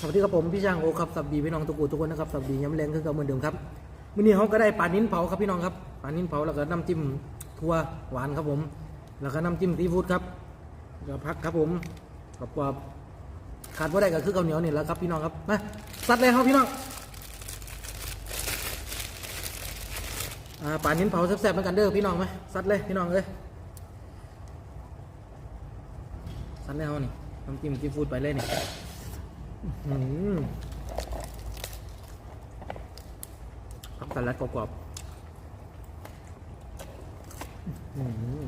สวัสดีครับผมพี่ช่างโอครับสับดีพี่น้องทุกคนทุกคนนะครับสับดีย้ำแรงขึ้นกับเหมือนเดิมครับมื้อนี้เขาก็ได้ปลานิ้นเผาครับพี่น้องครับปลานิ้นเผาแล้วก็น้ำจิ้มทั่วหวานครับผม แล้วก็น้ำจิ้มซีฟู้ดครับแล้วก็พักครับผมกับว่าขาดว่าได้ก็คือข้าวเหนียวนี่แหล้วครับพี่น้องครับมาซัดเลยครับพี่น้องอ่าปลานิ้นเผาแซ่บๆเหมือนกันเด้อพี่น้องไหมซัดเลยพี่น้องเลยซัดเลยเขานี่น้ำจิ้มซีฟู้ดไปเลยนี่ ผักสลัดกรอบๆอืม